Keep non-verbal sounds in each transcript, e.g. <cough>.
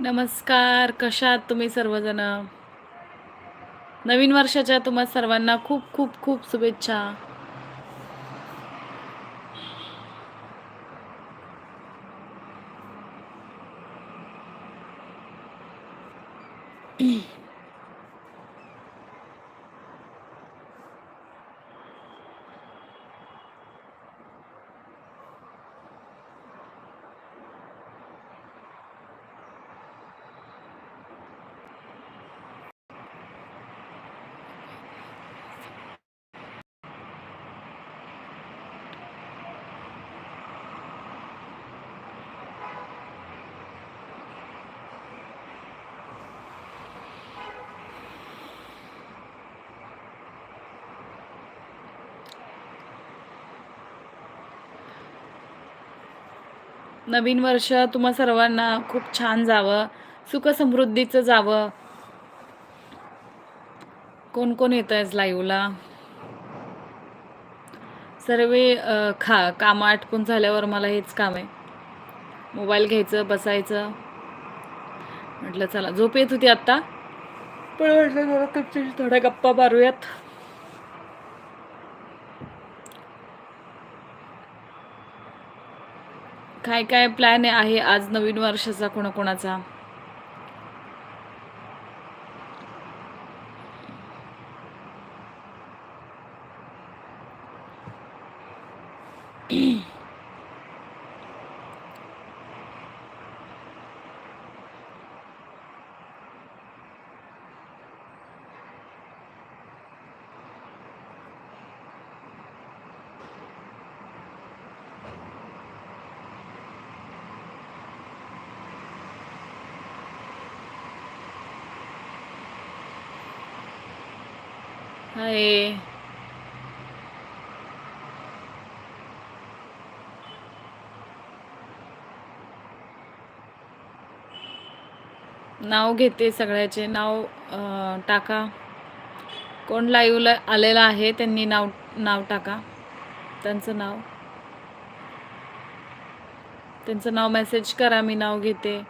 नमस्कार कशा आहात तुम्ही सर्वजण? नवीन वर्षाच्या तुम्हा सर्वांना खूप खूप खूप शुभेच्छा. नवीन वर्ष तुम्हा सर्वांना खूप छान जावं. सुख समृद्धीचं जावं. कोण कोण येत आहेस लाईव्हला सर्व खा कामं आटपून झाल्यावर मला हेच काम आहे. मोबाईल घ्यायचं बसायचं. म्हटलं चला झोप येत होती आत्ता. पण म्हटलं जरा थोड्या गप्पा मारूयात. काय काय प्लॅन आहे आज नवीन वर्षाचा कोणाकोणाचा? हाय नाव घेते सगळ्याचे. नाव टाका. कोण लाईव्हला आलेला आहे त्यांनी नाव नाव टाका. त्यांचं नाव. त्यांचं नाव मेसेज करा मी नाव घेते.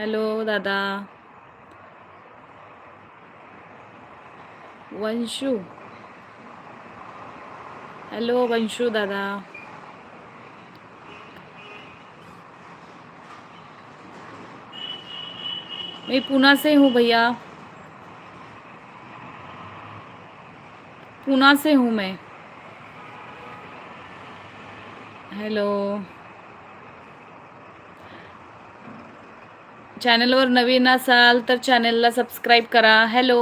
हॅलो दादा। वंशू। हेलो वंशु दादा। मैं पूना से हूँ भैया। पूना से हूँ मैं। हॅलो। चॅनलवर नवीन असाल तर चॅनलला सबस्क्राईब करा। हॅलो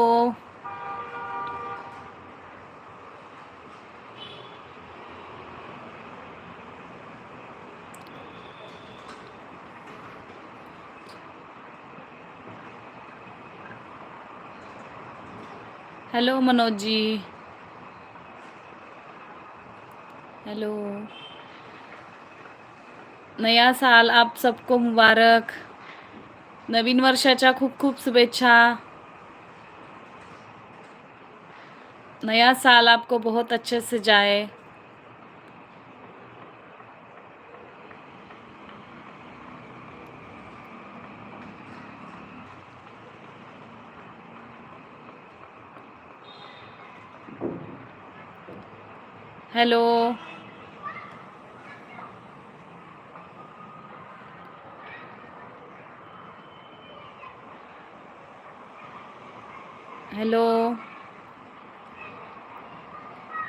हेलो मनोज हेलो नया साल, आप सबको मुबारक। नवीन वर्षाच्या खूप खूप शुभेच्छा. नया साल आपको बहुत अच्छे से जाए. हेलो हेलो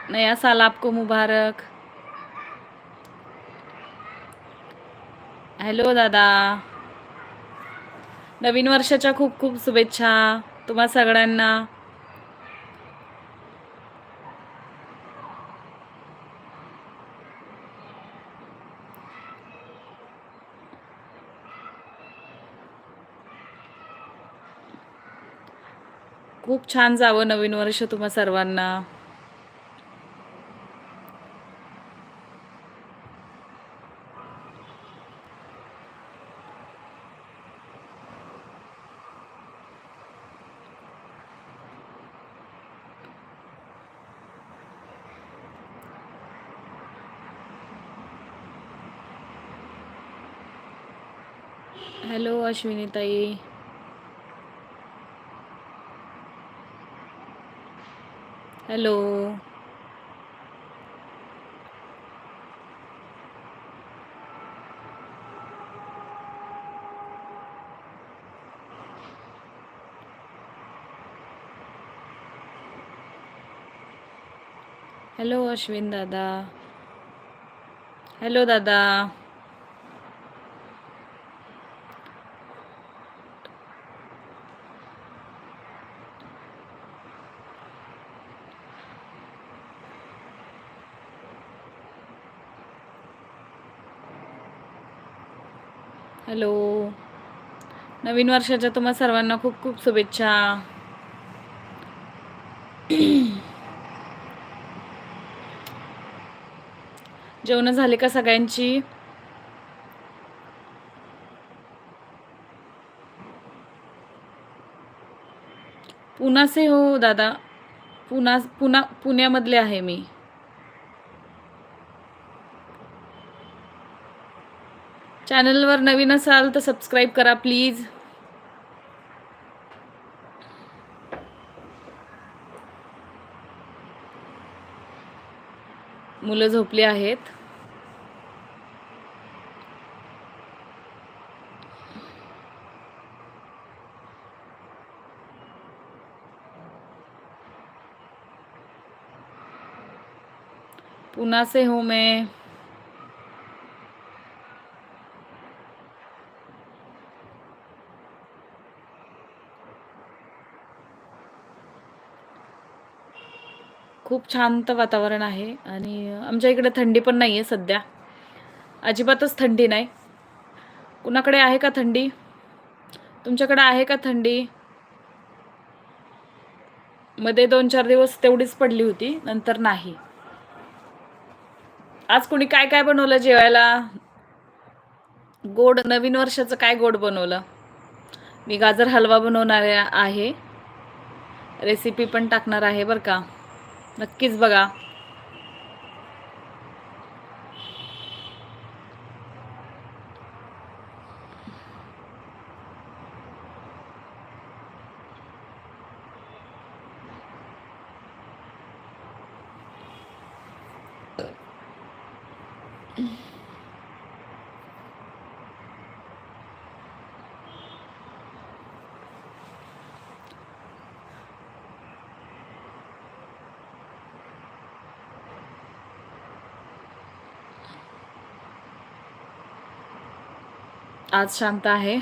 नया साल आपको मुबारक. हॅलो दादा. नवीन वर्षाच्या खूप खूप शुभेच्छा तुम्हा सगळ्यांना. खूप छान जावं नवीन वर्ष तुम्हा सर्वांना. हॅलो अश्विनीताई. हॅलो. हॅलो अश्विन दादा. हॅलो दादा. हॅलो. नवीन वर्षाच्या तुम्हा सर्वांना खूप खूप शुभेच्छा. <clears throat> जेवण झाले का सगळ्यांची? पुनासे हो दादा. पुना पुना पुण्यामधले आहे मी. चॅनलवर नवीन असाल तर सबस्क्राईब करा प्लीज मुलं झोपली आहेत. पुना से हूँ हो मैं. खूप शांत वातावरण आहे आणि आमच्या इकडे थंडी पण नाही आहे सध्या. अजिबातच थंडी नाही. कुणाकडे आहे का थंडी? तुमच्याकडे आहे का थंडी? मध्ये दोन चार दिवस तेवढीच पडली होती नंतर नाही. आज कोणी काय काय बनवलं जेवायला? गोड नवीन वर्षाचं काय गोड बनवलं? मी गाजर हलवा बनवणार आहे. रेसिपी पण टाकणार आहे बरं का. नक्कीच बघा. आज शांत आहे.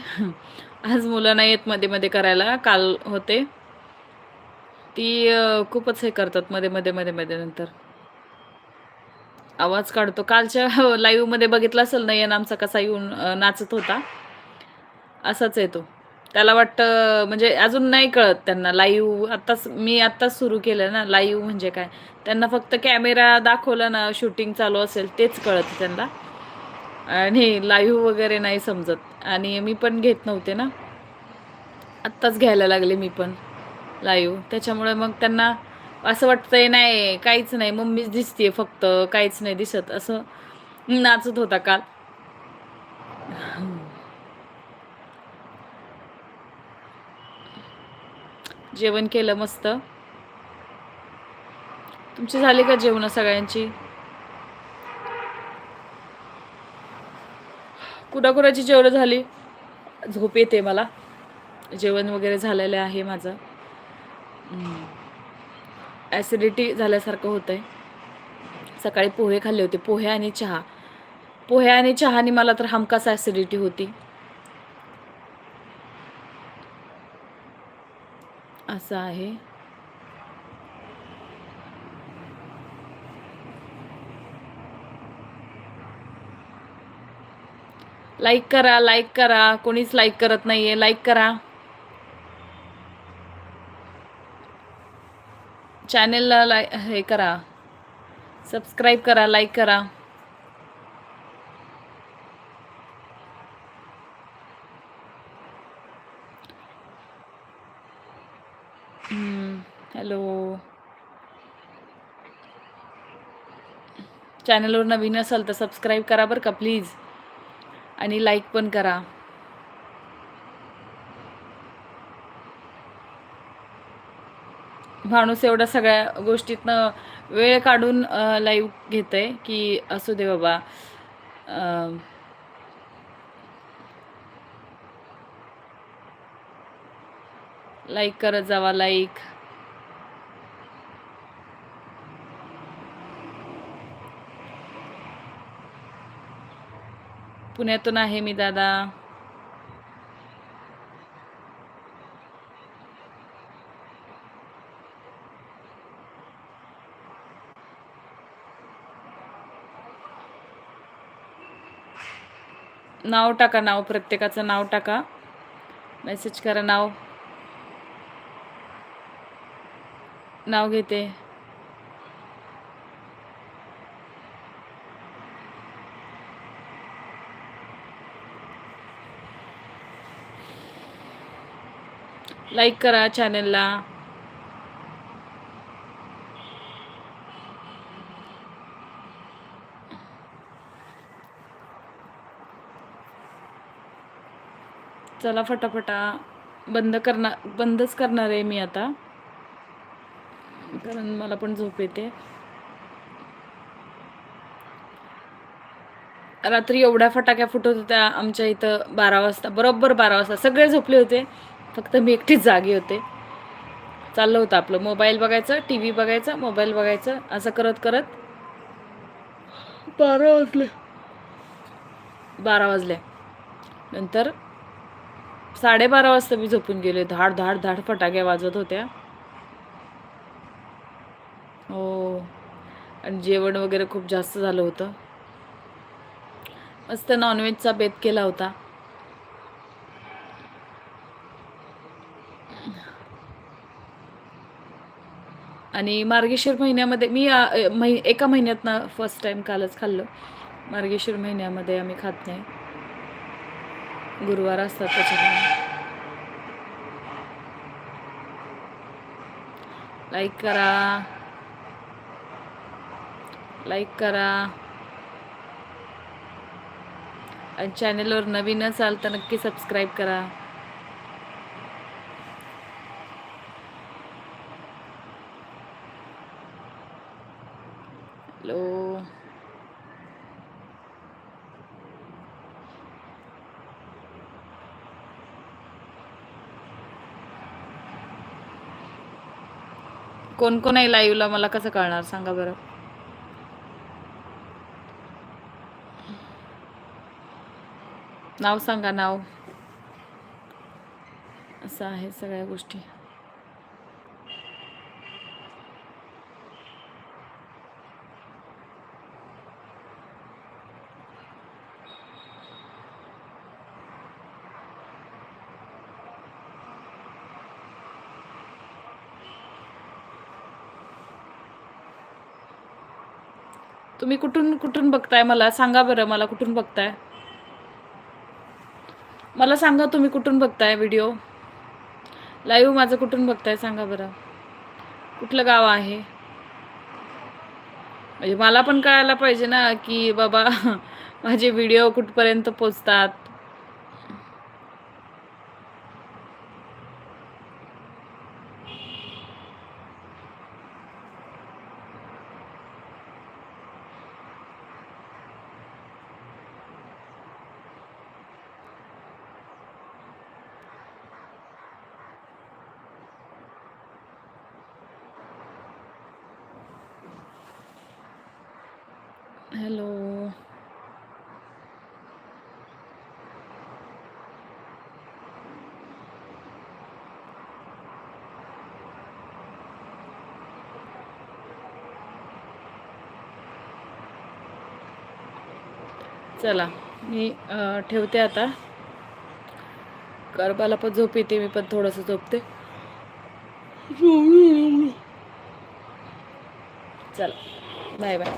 आज मुलं नाही येत मध्ये मध्ये करायला. काल होते. ती खूपच हे करतात मध्ये मध्ये मध्ये मध्ये नंतर. आवाज काढतो. कालच्या हो, लाईव्हमध्ये बघितला असेल नयन आमचा कसा येऊन नाचत होता. असाच आहे तो. त्याला वाटतं म्हणजे अजून नाही कळत त्यांना. लाईव्ह आत्ताच मी आत्ताच सुरू केलं ना लाईव्ह म्हणजे काय? त्यांना फक्त कॅमेरा दाखवला ना शूटिंग चालू असेल तेच कळत त्यांना. आणि लाईव्ह वगैरे नाही समजत. आणि मी पण घेत नव्हते ना. आत्ताच घ्यायला लागले मी पण लाईव्ह त्याच्यामुळे मग त्यांना असं वाटतंय नाही काहीच नाही मम्मीच दिसते फक्त काहीच नाही दिसत. असं नाचत होता काल. जेवण केलं मस्त. तुमची झाली का जेवण सगळ्यांची? कुणाकुणाची जेवणं झाली? झोप येते मला. जेवण वगैरे झालेलं आहे माझं. ॲसिडिटी झाल्यासारखं होतं आहे सकाळी पोहे खाल्ले होते. पोहे आणि चहा. पोहे आणि चहाने मला तर हमखास ॲसिडिटी होती. असं आहे. लाईक करा लाईक करा. कोणीच लाईक करत नाहीये. लाईक करा. चॅनेलला लाय हे करा. सबस्क्राईब करा लाईक करा. Hmm, हॅलो चॅनलवर नवीन असाल तर सबस्क्राईब करा बरं का प्लीज आणि लाईक पण करा. माणूस एवढ्या सगळ्या गोष्टीतनं वेळ काढून लाईव्ह घेत आहे की असू दे बाबा. लाईक करत जावा लाईक पुण्यातून आहे मी दादा. नाव टाका नाव प्रत्येकाचं नाव टाका. मेसेज करा नाव. नाव घेते. लाईक करा चॅनलला चला फटाफटा. बंद करणार बंदच करणार आहे मी आता. कारण मला पण झोप येते. रात्री एवढ्या फटाक्या फुटत होत्या आमच्या इथं बारा वाजता बरोबर बारा वाजता. सगळे झोपले होते. फक्त मी एकटीच जागी होते. चाललं होतं आपलं. मोबाईल बघायचं टी व्ही बघायचं मोबाईल बघायचं असं करत करत बारा वाजले. बारा वाजले. नंतर साडेबारा वाजता मी झोपून गेले. धाड धाड धाड फटाक्या वाजत होत्या. हो. आणि जेवण वगैरे खूप जास्त झालं होतं. मस्त नॉनव्हेजचा बेत केला होता. आणि मार्गेश्वर महिन्यामध्ये मी अ, एका महिन्यातनं फर्स्ट टाईम कालच खाल्लं. मार्गेश्वर महिन्यामध्ये आम्ही खात नाही. गुरुवार असतात त्याच्यामुळे. लाईक करा. लाईक करा. आणि चॅनेलवर नवीन असाल तर नक्की सबस्क्राईब करा. हॅलो कोण कोण आहे लाईव्हला मला कसं कळणार? सांगा बरं. नाव सांगा नाव. असं आहे सगळ्या गोष्टी. तुम्ही कुठून कुठून बघताय मला? सांगा बरं मला कुठून बघताय. मला सांगा तुम्ही कुठून बघताय व्हिडिओ लाईव्ह माझं कुठून बघताय सांगा बरं. कुठलं गाव आहे? म्हणजे मला पण कळायला पाहिजे ना की बाबा <laughs> माझे व्हिडिओ कुठपर्यंत पोचतात? हॅलो चला मी ठेवते आता. गरबाला पण झोप येते मी पण थोडंसं झोपते. चला बाय बाय.